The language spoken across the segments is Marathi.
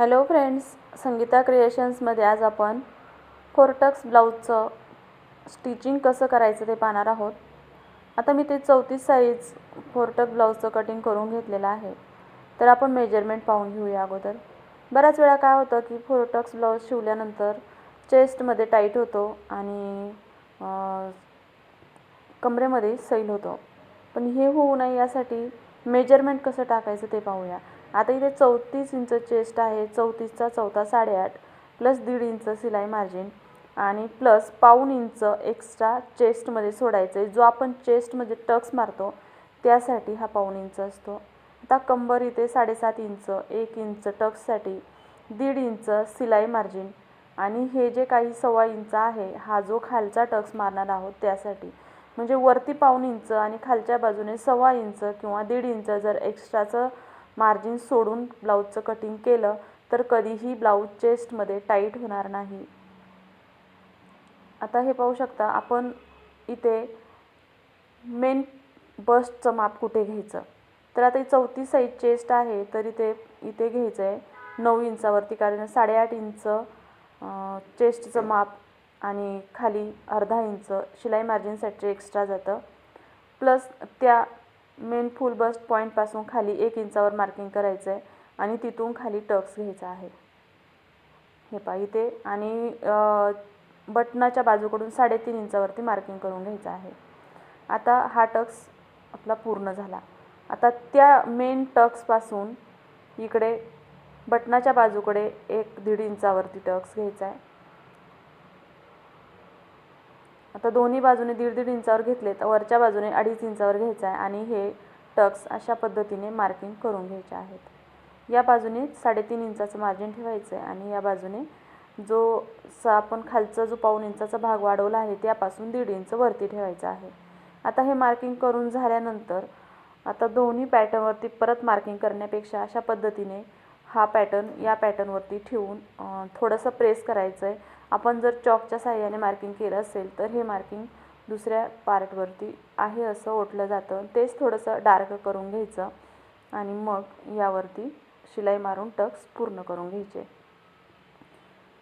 हॅलो फ्रेंड्स संगीता क्रिएशन्समध्ये आज आपण फोरटक्स ब्लाऊजचं स्टिचिंग कसं करायचं ते पाहणार आहोत. आता मी ते चौतीस साईज फोरटक ब्लाऊजचं कटिंग करून घेतलेलं आहे. तर आपण मेजरमेंट पाहून घेऊया अगोदर. बऱ्याच वेळा काय होतं की फोरटक्स ब्लाऊज शिवल्यानंतर चेस्टमध्ये टाईट होतो आणि कमरेमध्ये सैल होतो. पण हे होऊ नये यासाठी मेजरमेंट कसं टाकायचं ते पाहूया. आता इथे चौतीस इंच चेस्ट आहे. चौतीसचा चौथा साडेआठ प्लस दीड इंच सिलाई मार्जिन आणि प्लस पाऊण इंच एक्स्ट्रा चेस्टमध्ये सोडायचं आहे जो आपण चेस्टमध्ये टक्स मारतो त्यासाठी हा पाऊण इंच असतो. आता कंबर इथे साडेसात इंच एक इंच टक्ससाठी दीड इंच सिलाई मार्जिन आणि हे जे काही सव्वा इंच आहे हा जो खालचा टक्स मारणार आहोत त्यासाठी. म्हणजे वरती पाऊण इंच आणि खालच्या बाजूने सव्वा इंच किंवा दीड इंच जर एक्स्ट्राचं मार्जिन सोडून ब्लाऊजचं कटिंग केलं तर कधीही ब्लाऊज चेस्टमध्ये टाईट होणार नाही. आता हे पाहू शकता आपण इथे मेन बस्टचं माप कुठे घ्यायचं? तर आता ही साईज चेस्ट आहे तर इथे इथे घ्यायचं आहे नऊ इंचावरती कारण साडेआठ इंच चेस्टचं माप आणि खाली अर्धा इंच शिलाई मार्जिनसाठी एक्स्ट्रा जातं. प्लस त्या मेन फुल बस्ट पॉईंटपासून खाली एक इंचावर मार्किंग करायचं आहे आणि तिथून खाली टक्स घ्यायचा आहे. हे पहा इथे आणि बटनाच्या बाजूकडून साडेतीन इंचावरती मार्किंग करून घ्यायचं आहे. आता हा टक्स आपला पूर्ण झाला. आता त्या मेन टक्सपासून इकडे बटनाच्या बाजूकडे एक दीड इंचावरती टक्स घ्यायचा आहे. आता दोन्ही बाजूने दीड दीड इंचावर घेतले तर वरच्या बाजूने अडीच इंचावर घ्यायचं आहे आणि हे टक्स अशा पद्धतीने मार्किंग करून घ्यायचे आहेत. या बाजूने साडेतीन इंचाचं मार्जिन ठेवायचं आहे आणि या बाजूने जो सा आपण खालचा जो पाऊण इंचाचा भाग वाढवला आहे त्यापासून दीड इंच वरती ठेवायचं आहे. आता हे मार्किंग करून झाल्यानंतर आता दोन्ही पॅटर्नवरती परत मार्किंग करण्यापेक्षा अशा पद्धतीने हा पॅटर्न या पॅटर्नवरती ठेवून थोडंसं प्रेस करायचं आहे आपण जर चॉकच्या साह्याने मार्किंग केलं असेल तर हे मार्किंग दुसऱ्या पार्टवरती आहे असं ओटलं जातं. तेच थोडंसं डार्क करून घ्यायचं आणि मग यावरती शिलाई मारून टक्स पूर्ण करून घ्यायचे.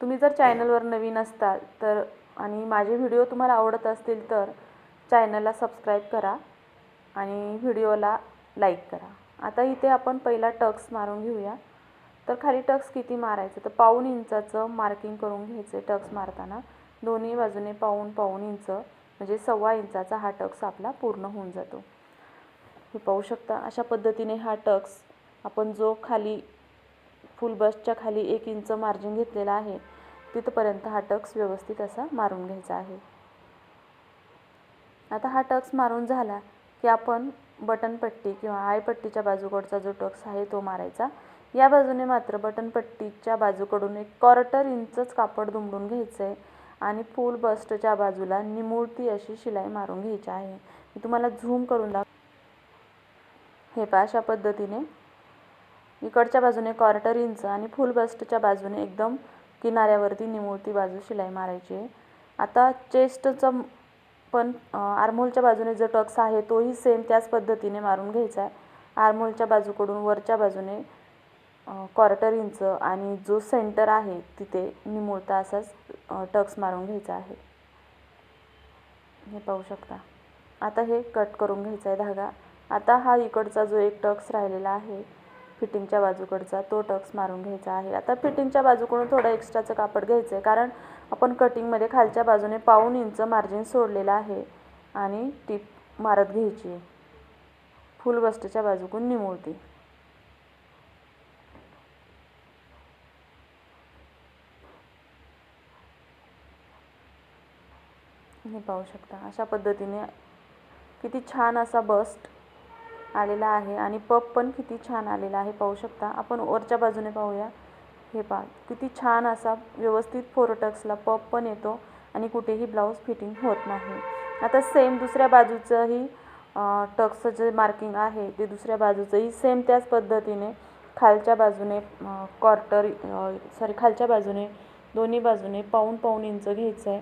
तुम्ही जर चॅनलवर नवीन असताल तर आणि माझे व्हिडिओ तुम्हाला आवडत असतील तर चॅनलला सबस्क्राईब करा आणि व्हिडिओला लाईक करा. आता इथे आपण पहिला टक्स मारून घेऊया. तर खाली टक्स किती मारायचं? तर पाऊण इंचाचं मार्किंग करून घ्यायचं टक्स मारताना. दोन्ही बाजूने पाऊण पाऊण इंच म्हणजे सव्वा इंचाचा हा टक्स आपला पूर्ण होऊन जातो. हे पाहू शकता अशा पद्धतीने हा टक्स आपण जो खाली फुल बसच्या खाली एक इंच मार्जिन घेतलेला आहे तिथपर्यंत हा टक्स व्यवस्थित असा मारून घ्यायचा आहे. आता हा टक्स मारून झाला की आपण बटनपट्टी किंवा आयपट्टीच्या बाजूकडचा जो टक्स आहे तो मारायचा. या बाजूने मात्र बटनपट्टीच्या बाजूकडून एक क्वार्टर इंचच कापड दुमडून घ्यायचं आहे आणि फुल बस्टच्या बाजूला निमुळती अशी शिलाई मारून घ्यायची आहे. मी तुम्हाला झूम करून दाख हे पहा अशा पद्धतीने. इकडच्या बाजूने क्वार्टर इंच आणि फुल बस्टच्या बाजूने एकदम किनाऱ्यावरती निमुळती बाजू शिलाई मारायची आहे. आता चेस्टचं पण आर्मोलच्या बाजूने जो टक्स आहे तोही सेम त्याच पद्धतीने मारून घ्यायचा आहे. आर्मोलच्या बाजूकडून वरच्या बाजूने क्वार्टर इंच आणि जो सेंटर आहे तिथे निमुळता असाच टक्स मारून घ्यायचा आहे. हे पाहू शकता. आता हे कट करून घ्यायचा आहे धागा. आता हा इकडचा जो एक टक्स राहिलेला आहे फिटिंगच्या बाजूकडचा तो टक्स मारून घ्यायचा आहे. आता फिटिंगच्या बाजूकडून थोडं एक्स्ट्राचं कापड घ्यायचं आहे कारण आपण कटिंगमध्ये खालच्या बाजूने पाऊन इंच मार्जिन सोडलेलं आहे आणि टीप मारत घ्यायची आहे. फुल बस्टच्या बाजूकडून निमुळती. हे पाहू शकता. अशा पद्धतीने किती छान असा बस्ट आलेला आहे आणि पप पण किती छान आलेला आहे. पाहू शकता. आपण वरच्या बाजूने पाहूया. हे पहा. किती छान असा व्यवस्थित फोरटक्सला पप पण येतो आणि कुठेही ब्लाऊज फिटिंग होत नाही. आता सेम दुसऱ्या बाजूचंही टक्सचं जे मार्किंग आहे ते दुसऱ्या बाजूचंही सेम त्याच पद्धतीने खालच्या बाजूने क्वार्टर सॉरी खालच्या बाजूने दोन्ही बाजूने पाऊन पाऊण इंच घ्यायचं आहे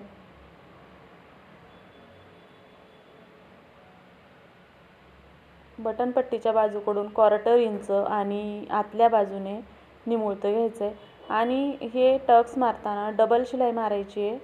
बटनपट्टीच्या बाजूकडून क्वार्टर इंच आणि आतल्या बाजूने निमुळतं घ्यायचं आहे आणि हे टक्स मारताना डबल शिलाई मारायची आहे.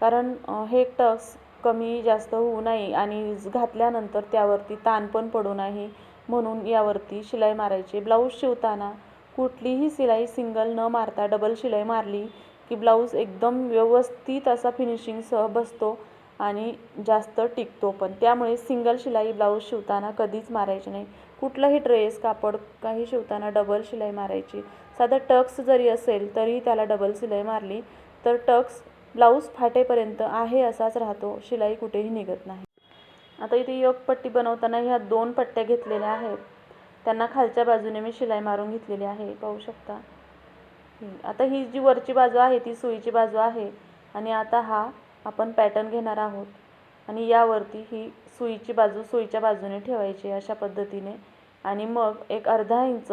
कारण हे टक्स कमी जास्त होऊ नये आणि घातल्यानंतर त्यावरती ताण पण पडू नये म्हणून यावरती शिलाई मारायची. ब्लाऊज शिवताना कुठलीही शिलाई सिंगल न मारता डबल शिलाई मारली की ब्लाऊज एकदम व्यवस्थित असा फिनिशिंगसह बसतो. आणि जास्त टिकतो पण. त्यामुळे सिंगल शिलाई ब्लाऊज शिवताना कधीच मारायची नाही. कुठलाही ड्रेस कापड काही शिवताना डबल शिलाई मारायची. साधं टक्स जरी असेल तरी त्याला डबल शिलाई मारली तर टक्स ब्लाऊज फाटेपर्यंत आहे असाच राहतो. शिलाई कुठेही निघत नाही. आता इथे योग पट्टी बनवताना ह्या दोन पट्ट्या घेतलेल्या आहेत. त्यांना खालच्या बाजूने मी शिलाई मारून घेतलेली आहे. पाहू शकता. आता ही जी वरची बाजू आहे ती सुईची बाजू आहे. आणि आता हा आपण पॅटर्न घेणार आहोत. आणि यावरती ही सुईची बाजू सुईच्या बाजूने ठेवायची अशा पद्धतीने. आणि मग एक अर्धा इंच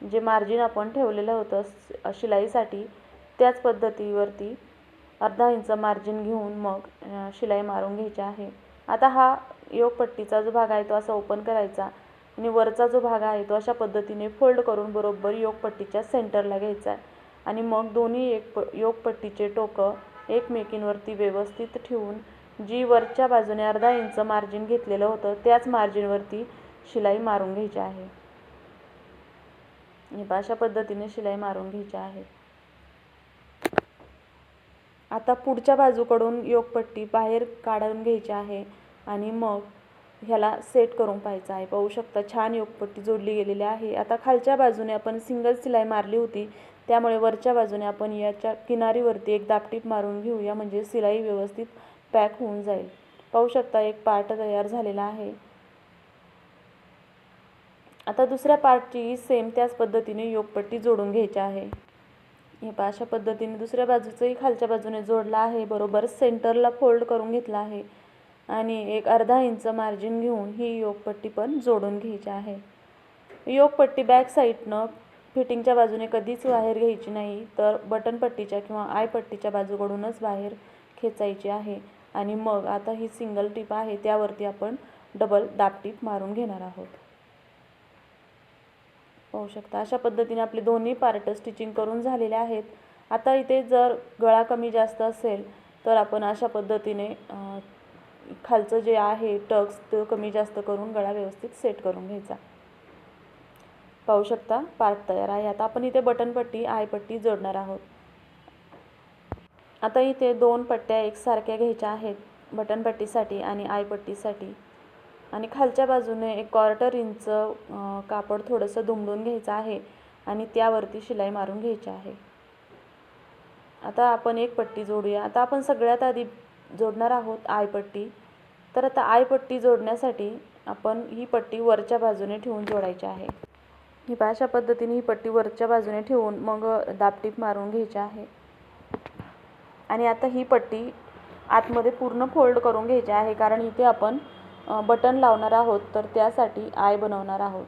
जे मार्जिन आपण ठेवलेलं होतं शिलाईसाठी त्याच पद्धतीवरती अर्धा इंच मार्जिन घेऊन मग शिलाई मारून घ्यायची आहे. आता हा योगपट्टीचा जो भाग आहे तो असा ओपन करायचा. आणि वरचा जो भाग आहे तो अशा पद्धतीने फोल्ड करून बरोबर योगपट्टीच्या सेंटरला घ्यायचा आहे. आणि मग दोन्ही एक प योगपट्टीचे टोकं एकमेकींवरती व्यवस्थित ठेवून जी वरच्या बाजूने अर्धा इंच मार्जिन घेतलेलं होतं त्याच मार्जिनवरती शिलाई मारून घ्यायची आहे. हे अशा पद्धतीने शिलाई मारून घ्यायची आहे. आता पुढच्या बाजूकडून योगपट्टी बाहेर काढून घ्यायची आहे आणि मग ह्याला सेट करून पाहायचं आहे. पाहू शकता छान योगपट्टी जोडली गेलेली आहे. आता खालच्या बाजूने आपण सिंगल शिलाई मारली होती. त्यामुळे वरच्या बाजूने आपण याच्या किनारीवरती एक दापटीप मारून घेऊया म्हणजे शिलाई व्यवस्थित पॅक होऊन जाईल. पाहू शकता एक पार्ट तयार झालेला आहे. आता दुसऱ्या पार्टची सेम त्याच पद्धतीने योगपट्टी जोडून घ्यायची आहे. हे पहा अशा पद्धतीने दुसऱ्या बाजूचंही खालच्या बाजूने जोडला आहे बरोबर सेंटरला फोल्ड करून घेतला आहे. आणि एक अर्धा इंच मार्जिन घेऊन ही योगपट्टी पण जोडून घ्यायची आहे. योगपट्टी बॅक साईडनं फिटिंगच्या बाजूने कधीच बाहेर घ्यायची नाही तर बटन पट्टीच्या किंवा आय पट्टीच्या बाजूकडूनच बाहेर खेचायची आहे. आणि मग आता ही सिंगल टीप आहे त्यावरती आपण डबल दाबटीप मारून घेणार आहोत. पाहू शकता अशा पद्धतीने आपले दोन्ही पार्ट स्टिचिंग करून झालेले आहेत. आता इथे जर गळा कमी जास्त असेल तर आपण अशा पद्धतीने खालचं जे आहे टक्स तो कमी जास्त करून गळा व्यवस्थित सेट करून घ्यायचा. पाहू शकता. पार्क तयार आहे. आता आपण इथे बटनपट्टी आयपट्टी जोडणार आहोत. आता इथे दोन पट्ट्या एकसारख्या घ्यायच्या आहेत. बटनपट्टीसाठी आणि आयपट्टीसाठी आणि खालच्या बाजूने एक क्वार्टर इंच कापड थोडंसं दुमडून घ्यायचं आहे आणि त्यावरती शिलाई मारून घ्यायची आहे. आता आपण एक पट्टी जोडूया. आता आपण सगळ्यात आधी जोडणार आहोत आयपट्टी तर आता आयपट्टी जोडण्यासाठी आपण ही पट्टी वरच्या बाजूने ठेवून जोडायची आहे. ही अशा पद्धतीने ही पट्टी वरच्या बाजूने ठेवून मग दापटीप मारून घ्यायची आहे. आणि आता ही पट्टी आतमध्ये पूर्ण फोल्ड करून घ्यायची आहे कारण इथे आपण बटन लावणार आहोत तर त्यासाठी आय बनवणार आहोत.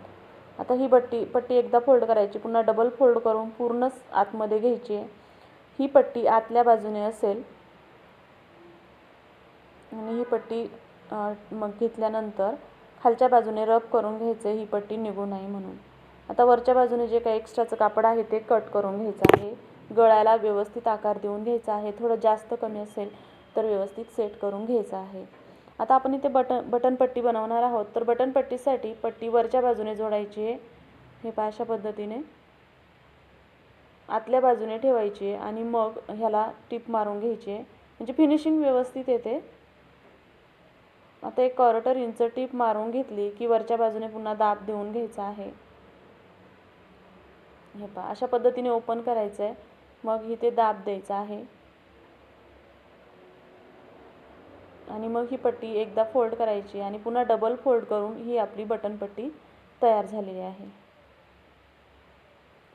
आता ही पट्टी पट्टी एकदा फोल्ड करायची पुन्हा डबल फोल्ड करून पूर्णच आतमध्ये घ्यायची आहे. ही पट्टी आतल्या बाजूने असेल आणि ही पट्टी मग घेतल्यानंतर खालच्या बाजूने रब करून घ्यायचं ही पट्टी निघू नये म्हणून. आता वरच्या बाजूने जे काही एक्स्ट्राचं कापड आहे ते कट करून घ्यायचं आहे. गळ्याला व्यवस्थित आकार देऊन घ्यायचा आहे. थोडं जास्त कमी असेल तर व्यवस्थित सेट करून घ्यायचं आहे. आता आपण इथे बटन बटन पट्टी बनवणार आहोत. तर बटन पट्टीसाठी पट्टी वरच्या बाजूने जोडायची आहे. हे पहा अशा पद्धतीने. आतल्या बाजूने ठेवायची आहे आणि मग ह्याला टीप मारून घ्यायची आहे. म्हणजे फिनिशिंग व्यवस्थित येते. आता एक क्वार्टर इंच टीप मारून घेतली की वरच्या बाजूने पुन्हा दाब देऊन घ्यायचा आहे. हे पहा अशा पद्धतीने ओपन करायचं आहे मग इथे दाब द्यायचा आहे. आणि मग ही पट्टी एकदा फोल्ड करायची आणि पुन्हा डबल फोल्ड करून ही आपली बटन पट्टी तयार झालेली आहे.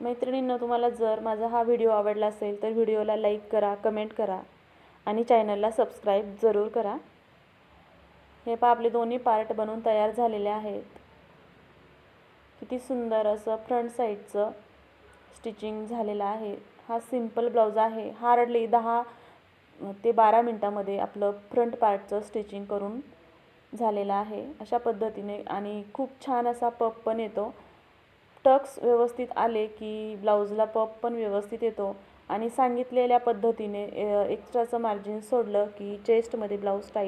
मैत्रिणींना तुम्हाला जर माझा हा व्हिडिओ आवडला असेल तर व्हिडिओला लाईक करा कमेंट करा आणि चॅनलला सबस्क्राईब जरूर करा. हे पहा आपले दोन्ही पार्ट बनवून तयार झालेले आहेत. किती सुंदर असं फ्रंट साईडचं स्टिचिंग झालेला आहे. हा सिंपल ब्लाऊज आहे. हार्डली दहा ते बारा मिनटामध्ये आपलं फ्रंट पार्टचं स्टिचिंग करून झालेलं आहे. अशा पद्धतीने आणि खूप छान असा पप पण येतो. टक्स व्यवस्थित आले की ब्लाऊजला पप पण व्यवस्थित येतो. आणि सांगितलेल्या पद्धतीने एक्स्ट्राचं मार्जिन सोडलं की चेस्टमध्ये ब्लाऊज टाईट